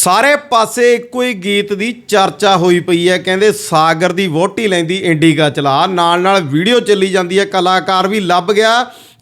ਸਾਰੇ ਪਾਸੇ ਇੱਕੋ ਹੀ ਗੀਤ ਦੀ ਚਰਚਾ ਹੋਈ ਪਈ ਹੈ। ਕਹਿੰਦੇ ਸਾਗਰ ਦੀ ਵੋਟੀ ਲੈਂਦੀ ਇੰਡੀਗਾ ਚਲਾ। ਨਾਲ ਨਾਲ ਵੀਡੀਓ ਚੱਲੀ ਜਾਂਦੀ ਹੈ। ਕਲਾਕਾਰ ਵੀ ਲੱਭ ਗਿਆ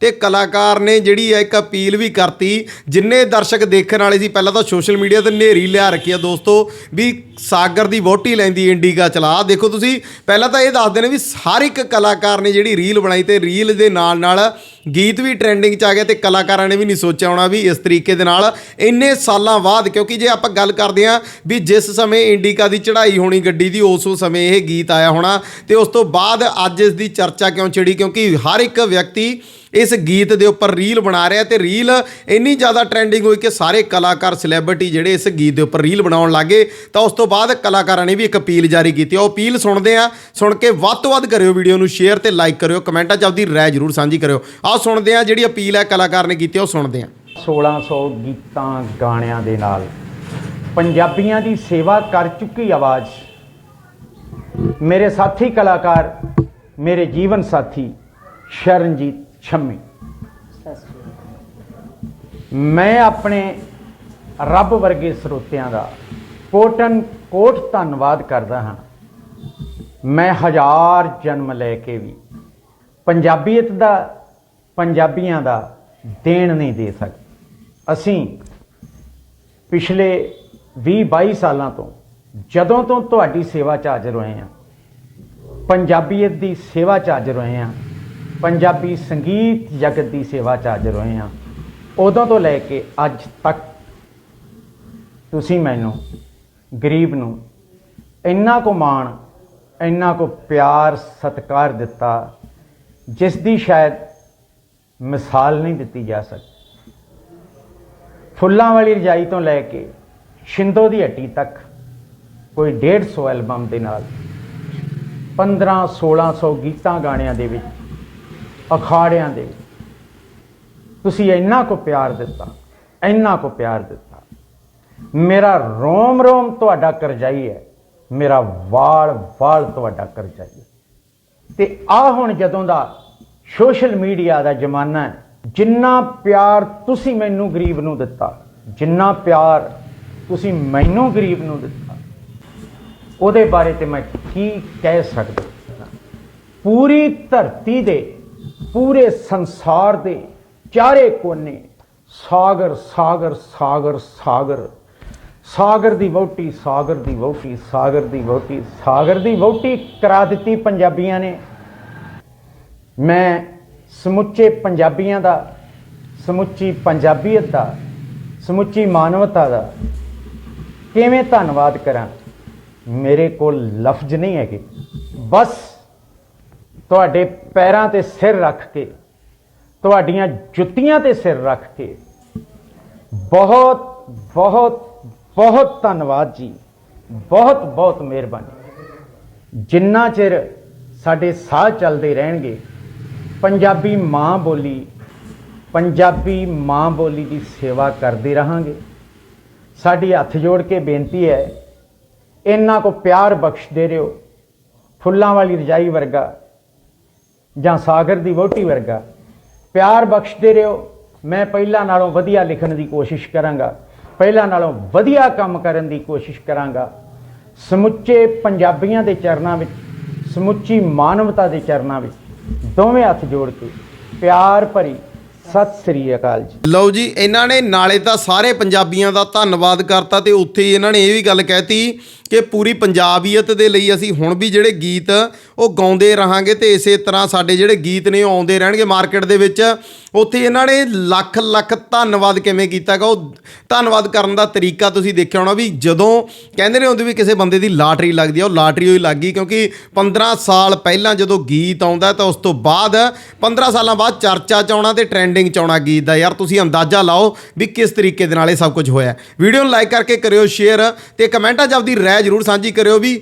ਤੇ ਕਲਾਕਾਰ ਨੇ ਜਿਹੜੀ ਹੈ ਇੱਕ ਅਪੀਲ ਵੀ ਕਰਤੀ। ਜਿੰਨੇ ਦਰਸ਼ਕ ਦੇਖਣ ਵਾਲੇ ਸੀ, ਪਹਿਲਾਂ ਤਾਂ ਸੋਸ਼ਲ ਮੀਡੀਆ ਤੇ ਨੇਰੀ ਲਿਆ ਰੱਖੀ ਆ ਦੋਸਤੋ ਵੀ ਸਾਗਰ ਦੀ ਵੋਟੀ ਲੈਂਦੀ ਇੰਡੀਗਾ ਚਲਾ। ਦੇਖੋ ਤੁਸੀਂ, ਪਹਿਲਾਂ ਤਾਂ ਇਹ ਦੱਸਦੇ ਨੇ ਵੀ ਹਰ ਇੱਕ ਕਲਾਕਾਰ ਨੇ ਜਿਹੜੀ ਰੀਲ ਬਣਾਈ ਤੇ ਰੀਲ ਦੇ ਨਾਲ ਨਾਲ ਗੀਤ ਵੀ ਟ੍ਰੈਂਡਿੰਗ 'ਚ ਆ ਗਿਆ ਤੇ ਕਲਾਕਾਰਾਂ ਨੇ ਵੀ ਨਹੀਂ ਸੋਚਿਆ ਹੋਣਾ ਵੀ ਇਸ ਤਰੀਕੇ ਦੇ ਨਾਲ ਇੰਨੇ ਸਾਲਾਂ ਬਾਅਦ, ਕਿਉਂਕਿ ਜੇ ਆਪਾਂ ਗੱਲ ਕਰਦੇ ਹਾਂ ਵੀ ਜਿਸ ਸਮੇਂ ਇੰਡੀਕਾ ਦੀ ਚੜ੍ਹਾਈ ਹੋਣੀ ਗੱਡੀ ਦੀ, ਉਸ ਸਮੇਂ ਇਹ ਗੀਤ ਆਇਆ ਹੋਣਾ ਤੇ ਉਸ ਤੋਂ ਬਾਅਦ ਅੱਜ ਇਸ ਦੀ ਚਰਚਾ ਕਿਉਂ ਛਿੜੀ ਕਿਉਂਕਿ ਹਰ ਇੱਕ ਵਿਅਕਤੀ ਇਸ ਗੀਤ ਦੇ ਉੱਪਰ ਰੀਲ ਬਣਾ ਰਿਹਾ ਤੇ ਰੀਲ ਇੰਨੀ ਜ਼ਿਆਦਾ ਟ੍ਰੈਂਡਿੰਗ ਹੋਈ ਕਿ ਸਾਰੇ ਕਲਾਕਾਰ ਸੈਲੈਬ੍ਰਿਟੀ ਜਿਹੜੇ ਇਸ ਗੀਤ ਦੇ ਉੱਪਰ ਰੀਲ ਬਣਾਉਣ ਲੱਗੇ, ਤਾਂ ਉਸ ਤੋਂ ਬਾਅਦ ਕਲਾਕਾਰਾਂ ਨੇ ਵੀ ਇੱਕ ਅਪੀਲ ਜਾਰੀ ਕੀਤੀ। ਉਹ ਅਪੀਲ ਸੁਣਦੇ ਆ ਸੁਣ ਕੇ ਵੱਧ ਤੋਂ ਵੱਧ ਕਰਿਓ ਵੀਡੀਓ ਨੂੰ ਸ਼ੇਅਰ ਤੇ ਲਾਈਕ ਕਰਿਓ, ਕਮੈਂਟਾਂ 'ਚ ਆਪਦੀ ਰਾਏ ਜ਼ਰੂਰ ਸਾਂਝੀ ਕਰਿਓ। ਆਓ ਸੁਣਦੇ ਆ ਜਿਹੜੀ ਅਪੀਲ ਹੈ ਕਲਾਕਾਰ ਨੇ ਕੀਤੀ ਆ, ਉਹ ਸੁਣਦੇ ਆ। 1600 ਗੀਤਾਂ ਗਾਣਿਆਂ ਦੇ ਨਾਲ ਪੰਜਾਬੀਆਂ ਦੀ ਸੇਵਾ ਕਰ ਚੁੱਕੀ ਆਵਾਜ਼। ਮੇਰੇ ਸਾਥੀ ਕਲਾਕਾਰ ਮੇਰੇ ਜੀਵਨ ਸਾਥੀ ਸ਼ਰਨਜੀਤ ਛੰਮੀ। ਮੈਂ ਆਪਣੇ ਰੱਬ ਵਰਗੇ ਸਰੋਤਿਆਂ ਦਾ ਕੋਟਨ ਕੋਟ ਧੰਨਵਾਦ ਕਰਦਾ ਹਾਂ। ਮੈਂ ਹਜ਼ਾਰ ਜਨਮ ਲੈ ਕੇ ਵੀ ਪੰਜਾਬੀਅਤ ਦਾ ਪੰਜਾਬੀਆਂ ਦਾ ਦੇਣ ਨਹੀਂ ਦੇ ਸਕਦਾ। ਅਸੀਂ ਪਿਛਲੇ 20 22 ਸਾਲਾਂ ਤੋਂ ਜਦੋਂ ਤੋਂ ਤੁਹਾਡੀ ਸੇਵਾ 'ਚ ਹਾਜ਼ਰ ਹੋਏ ਹਾਂ, ਪੰਜਾਬੀਅਤ ਦੀ ਸੇਵਾ 'ਚ ਹਾਜ਼ਰ ਹੋਏ ਹਾਂ, ਪੰਜਾਬੀ ਸੰਗੀਤ ਜਗਤ ਦੀ ਸੇਵਾ 'ਚ ਹਾਜ਼ਰ ਹੋਏ ਹਾਂ, ਉਦੋਂ ਤੋਂ ਲੈ ਕੇ ਅੱਜ ਤੱਕ ਤੁਸੀਂ ਮੈਨੂੰ ਗਰੀਬ ਨੂੰ ਇੰਨਾ ਕੁ ਮਾਣ, ਇੰਨਾ ਕੁ ਪਿਆਰ, ਸਤਿਕਾਰ ਦਿੱਤਾ, ਜਿਸ ਦੀ ਸ਼ਾਇਦ ਮਿਸਾਲ ਨਹੀਂ ਦਿੱਤੀ ਜਾ ਸਕਦੀ। ਫੁੱਲਾਂ ਵਾਲੀ ਰਜਾਈ ਤੋਂ ਲੈ ਕੇ ਸ਼ਿੰਦੋ ਦੀ ਹੱਟੀ ਤੱਕ ਕੋਈ 150 ਐਲਬਮ ਦੇ ਨਾਲ 15 1600 ਗੀਤਾਂ ਗਾਣਿਆਂ ਦੇ ਵਿੱਚ, ਅਖਾੜਿਆਂ ਦੇ ਵਿੱਚ ਤੁਸੀਂ ਇੰਨਾ ਕੋ ਪਿਆਰ ਦਿੱਤਾ, ਇੰਨਾ ਕੋ ਪਿਆਰ ਦਿੱਤਾ। ਮੇਰਾ ਰੋਮ ਰੋਮ ਤੁਹਾਡਾ ਕਰਜ਼ਾਈ ਹੈ, ਮੇਰਾ ਵਾਲ ਵਾਲ ਤੁਹਾਡਾ ਕਰਜ਼ਾਈ ਹੈ। ਤੇ ਆ ਹੁਣ ਜਦੋਂ ਦਾ ਸੋਸ਼ਲ ਮੀਡੀਆ ਦਾ ਜ਼ਮਾਨਾ ਹੈ। ਜਿੰਨਾ ਪਿਆਰ ਤੁਸੀਂ ਮੈਨੂੰ ਗਰੀਬ ਨੂੰ ਦਿੱਤਾ, ਜਿੰਨਾ ਪਿਆਰ ਤੁਸੀਂ ਮੈਨੂੰ ਗਰੀਬ ਨੂੰ ਦਿੱਤਾ, ਉਹਦੇ ਬਾਰੇ ਤੇ ਮੈਂ ਕੀ ਕਹਿ ਸਕਦਾ ਪੂਰੀ ਧਰਤੀ ਦੇ, ਪੂਰੇ ਸੰਸਾਰ ਦੇ ਚਾਰੇ ਕੋਨੇ ਸਾਗਰ ਸਾਗਰ ਸਾਗਰ ਸਾਗਰ। ਸਾਗਰ ਦੀ ਵਹੁਟੀ, ਸਾਗਰ ਦੀ ਵਹੁਟੀ, ਸਾਗਰ ਦੀ ਵਹੁਟੀ, ਸਾਗਰ ਦੀ ਵਹੁਟੀ ਕਰਾ ਦਿੱਤੀ ਪੰਜਾਬੀਆਂ ਨੇ। ਮੈਂ ਸਮੁੱਚੇ ਪੰਜਾਬੀਆਂ ਦਾ, ਸਮੁੱਚੀ ਪੰਜਾਬੀਅਤ ਦਾ, ਸਮੁੱਚੀ ਮਾਨਵਤਾ ਦਾ ਕਿਵੇਂ ਧੰਨਵਾਦ ਕਰਾਂ? ਮੇਰੇ ਕੋਲ ਲਫ਼ਜ਼ ਨਹੀਂ ਹੈਗੇ। ਬਸ ਤੁਹਾਡੇ ਪੈਰਾਂ ਤੇ ਸਿਰ ਰੱਖ ਕੇ, ਤੁਹਾਡੀਆਂ ਜੁੱਤੀਆਂ ਤੇ ਸਿਰ ਰੱਖ ਕੇ ਬਹੁਤ ਬਹੁਤ ਬਹੁਤ ਧੰਨਵਾਦ ਜੀ। ਬਹੁਤ ਬਹੁਤ ਮਿਹਰਬਾਨੀ। ਜਿੰਨਾ ਚਿਰ ਸਾਡੇ ਸਾਹ ਚੱਲਦੇ ਰਹਿਣਗੇ ਪੰਜਾਬੀ ਮਾਂ ਬੋਲੀ, ਪੰਜਾਬੀ ਮਾਂ ਬੋਲੀ ਦੀ ਸੇਵਾ ਕਰਦੇ ਰਹਾਂਗੇ। ਸਾਡੀ ਹੱਥ ਜੋੜ ਕੇ ਬੇਨਤੀ ਹੈ ਇਹਨਾਂ ਕੋ ਪਿਆਰ ਬਖਸ਼ਦੇ ਰਹੋ। ਫੁੱਲਾਂ ਵਾਲੀ ਰਜਾਈ ਵਰਗਾ ਜਾਂ ਸਾਗਰ ਦੀ ਵੋਟੀ ਵਰਗਾ, ਪਿਆਰ ਬਖਸ਼ਦੇ ਰਹੋ। ਮੈਂ ਪਹਿਲਾਂ ਨਾਲੋਂ ਵਧੀਆ ਲਿਖਣ ਦੀ ਕੋਸ਼ਿਸ਼ ਕਰਾਂਗਾ, ਪਹਿਲਾਂ ਨਾਲੋਂ ਵਧੀਆ ਕੰਮ ਕਰਨ ਦੀ ਕੋਸ਼ਿਸ਼ ਕਰਾਂਗਾ। ਸਮੁੱਚੇ ਪੰਜਾਬੀਆਂ ਦੇ ਚਰਨਾਂ ਵਿੱਚ, ਸਮੁੱਚੀ ਮਾਨਵਤਾ ਦੇ ਚਰਨਾਂ ਵਿੱਚ ਦੋਵੇਂ ਹੱਥ ਜੋੜ ਕੇ ਪਿਆਰ ਭਰੀ ਸਤਿ ਸ੍ਰੀ ਅਕਾਲ ਜੀ। ਲਓ ਜੀ, ਇਹਨਾਂ ਨੇ ਨਾਲੇ ਤਾਂ ਸਾਰੇ ਪੰਜਾਬੀਆਂ ਦਾ ਧੰਨਵਾਦ ਕਰਤਾ ਤੇ ਉੱਥੇ ਹੀ ਇਹਨਾਂ ਨੇ ਇਹ ਵੀ ਗੱਲ ਕਹਿਤੀ ਕਿ ਪੂਰੀ ਪੰਜਾਬੀਅਤ ਦੇ ਲਈ ਅਸੀਂ ਹੁਣ ਵੀ ਜਿਹੜੇ ਗੀਤ ਉਹ ਗਾਉਂਦੇ ਰਹਾਂਗੇ ਤੇ ਇਸੇ ਤਰ੍ਹਾਂ ਸਾਡੇ ਜਿਹੜੇ ਗੀਤ ਨੇ ਉਹ ਆਉਂਦੇ ਰਹਿਣਗੇ ਮਾਰਕੀਟ ਦੇ ਵਿੱਚ। ਉੱਥੇ ਇਹਨਾਂ ਨੇ ਲੱਖ ਲੱਖ ਧੰਨਵਾਦ ਕਿਵੇਂ ਕੀਤਾਗਾ, ਉਹ ਧੰਨਵਾਦ ਕਰਨ ਦਾ ਤਰੀਕਾ ਤੁਸੀਂ ਦੇਖਿਆ ਹੋਣਾ ਵੀ ਜਦੋਂ ਕਹਿੰਦੇ ਨੇ ਹੁੰਦੇ ਵੀ ਕਿਸੇ ਬੰਦੇ ਦੀ ਲਾਟਰੀ ਲੱਗਦੀ ਆ, ਉਹ ਲਾਟਰੀ ਹੋਈ ਲੱਗ ਗਈ ਕਿਉਂਕਿ 15 ਸਾਲ ਪਹਿਲਾਂ ਜਦੋਂ ਗੀਤ ਆਉਂਦਾ ਤਾਂ ਉਸ ਤੋਂ ਬਾਅਦ 15 ਸਾਲਾਂ ਬਾਅਦ ਚਰਚਾ ਚ ਆਉਣਾ ਤੇ ਟ੍ਰੈਂਡਿੰਗ ਚ ਆਉਣਾ ਗੀਤ ਦਾ। ਯਾਰ ਤੁਸੀਂ ਅੰਦਾਜ਼ਾ ਲਾਓ ਵੀ ਕਿਸ ਤਰੀਕੇ ਦੇ ਨਾਲ ਇਹ ਸਭ ਕੁਝ ਹੋਇਆ। ਵੀਡੀਓ ਨੂੰ ਲਾਈਕ ਕਰਕੇ ਕਰਿਓ ਸ਼ੇਅਰ ਤੇ ਕਮੈਂਟਾਂ 'ਚ ਆਪਦੀ ਰਾਏ ਜਰੂਰ ਸਾਂਝੀ ਕਰਿਓ ਵੀ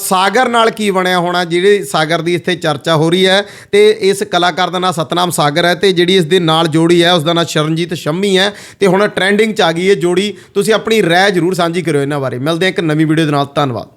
ਸਾਗਰ ਨਾਲ ਕੀ ਬਣਿਆ ਹੋਣਾ, ਜਿਹੜੇ ਸਾਗਰ ਦੀ ਇੱਥੇ ਚਰਚਾ ਹੋ ਰਹੀ ਹੈ ਤੇ ਇਸ ਕਲਾਕਾਰ ਦਾ ਨਾਮ ਸਤਨਾਮ ਸਾਗਰ ਹੈ ਤੇ ਜਿਹੜੀ ਇਸ ਦੇ ਨਾਲ ਜੋੜੀ ਹੈ ਉਸ ਦਾ ਨਾਮ ਸ਼ਰਨਜੀਤ ਸ਼ੰਮੀ ਹੈ ਤੇ ਹੁਣ ਟ੍ਰੈਂਡਿੰਗ 'ਚ ਆ ਗਈ ਹੈ ਜੋੜੀ। ਤੁਸੀਂ ਆਪਣੀ ਰਾਏ ਜਰੂਰ ਸਾਂਝੀ ਕਰਿਓ ਇਹਨਾਂ ਬਾਰੇ। ਮਿਲਦੇ ਹਾਂ ਇੱਕ ਨਵੀਂ ਵੀਡੀਓ ਦੇ ਨਾਲ। ਧੰਨਵਾਦ।